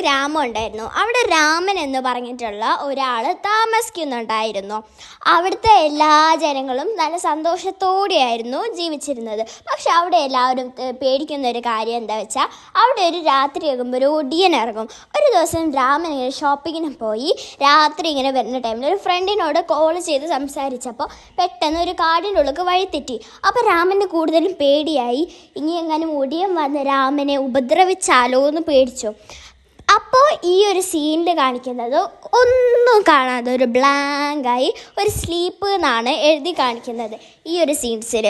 ഗ്രാമം ഉണ്ടായിരുന്നു. അവിടെ രാമൻ എന്ന് പറഞ്ഞിട്ടുള്ള ഒരാൾ താമസിക്കുന്നുണ്ടായിരുന്നു. അവിടുത്തെ എല്ലാ ജനങ്ങളും നല്ല സന്തോഷത്തോടെയായിരുന്നു ജീവിച്ചിരുന്നത്. പക്ഷെ അവിടെ എല്ലാവരും പേടിക്കുന്ന ഒരു കാര്യം എന്താ വെച്ചാൽ അവിടെ ഒരു രാത്രി ആകുമ്പോൾ ഒരു ഒടിയൻ ഇറങ്ങും. ഒരു ദിവസം രാമൻ ഇങ്ങനെ ഷോപ്പിങ്ങിന് പോയി രാത്രി ഇങ്ങനെ വരുന്ന ടൈമിൽ ഒരു ഫ്രണ്ടിനോട് കോൾ ചെയ്ത് സംസാരിച്ചപ്പോൾ പെട്ടെന്ന് ഒരു കാടിന്റെ ഉള്ളിൽ വഴിത്തെറ്റി അപ്പോൾ രാമന് കൂടുതലും പേടിയായി. ഇനി എങ്ങനെ ഒടിയൻ വന്ന് രാമനെ ഉപദ്രവിച്ചാലോ എന്ന് പേടിച്ചു. ഈ ഒരു സീനിൽ കാണിക്കുന്നത് ഒന്നും കാണാതെ ഒരു ബ്ലാങ്കായി ഒരു സ്ലീപ്പ് എന്നാണ് എഴുതി കാണിക്കുന്നത് ഈ ഒരു സീൻസിൽ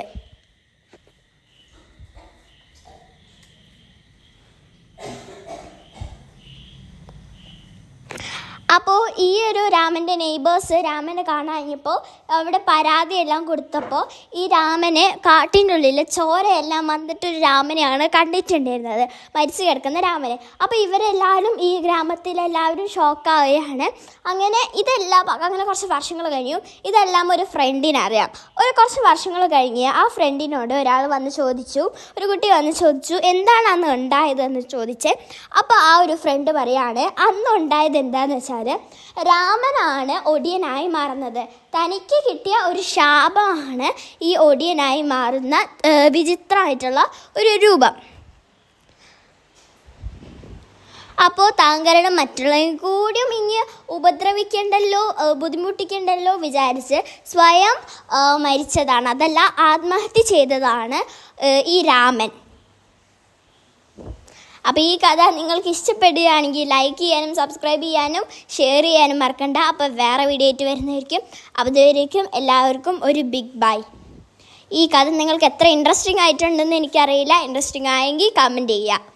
അപ്പോൾ ഈ ഒരു രാമന്റെ നെയ്ബേഴ്സ് രാമനെ കാണാഞ്ഞപ്പോൾ അവിടെ പരാതിയെല്ലാം കൊടുത്തപ്പോൾ ഈ രാമനെ കാട്ടിന്റെ ഉള്ളിൽ ചോരയെല്ലാം വന്നിട്ടൊരു രാമനെയാണ് കണ്ടിട്ടുണ്ടായിരുന്നത് മരിച്ചു കിടക്കുന്ന രാമനെ. അപ്പോൾ ഇവരെല്ലാവരും ഈ ഗ്രാമത്തിലെല്ലാവരും ഷോക്കാവുകയാണ് അങ്ങനെ ഇതെല്ലാം അങ്ങനെ കുറച്ച് വർഷങ്ങൾ കഴിഞ്ഞു. ഇതെല്ലാം ഒരു ഫ്രണ്ടിനറിയാം ഒരു കുറച്ച് വർഷങ്ങൾ കഴിഞ്ഞ് ആ ഫ്രണ്ടിനോട് ഒരാൾ വന്ന് ചോദിച്ചു ഒരു കുട്ടി വന്ന് ചോദിച്ചു എന്താണ് അന്ന് ഉണ്ടായതെന്ന് ചോദിച്ച്? അപ്പോൾ ആ ഒരു ഫ്രണ്ട് പറയാണ് അന്ന് ഉണ്ടായത് എന്താണെന്ന് വെച്ചാൽ രാമനാണ് ഒടിയനായി മാറുന്നത്. തനിക്ക് കിട്ടിയ ഒരു ശാപമാണ് ഈ ഒടിയനായി മാറുന്ന വിചിത്രമായിട്ടുള്ള ഒരു രൂപം. അപ്പോൾ താങ്കളുടെ മറ്റുള്ളവരും കൂടിയും ഇനി ഉപദ്രവിക്കേണ്ടല്ലോ ബുദ്ധിമുട്ടിക്കണ്ടല്ലോ വിചാരിച്ച് സ്വയം മരിച്ചതാണ്. അതല്ല ആത്മഹത്യ ചെയ്തതാണ് ഈ രാമൻ. അപ്പോൾ ഈ കഥ നിങ്ങൾക്ക് ഇഷ്ടപ്പെടുകയാണെങ്കിൽ ലൈക്ക് ചെയ്യാനും സബ്സ്ക്രൈബ് ചെയ്യാനും ഷെയർ ചെയ്യാനും മറക്കണ്ട. അപ്പോൾ വേറെ വീഡിയോ ആയിട്ട് വരുന്നതായിരിക്കും. അപ്പോൾ ഇതുവരേക്കും എല്ലാവർക്കും ഒരു ബിഗ് ബൈ ഈ കഥ നിങ്ങൾക്ക് എത്ര ഇൻട്രസ്റ്റിംഗ് ആയിട്ടുണ്ടെന്ന് എനിക്കറിയില്ല. ഇൻട്രസ്റ്റിംഗ് ആയെങ്കിൽ കമന്റ് ചെയ്യുക.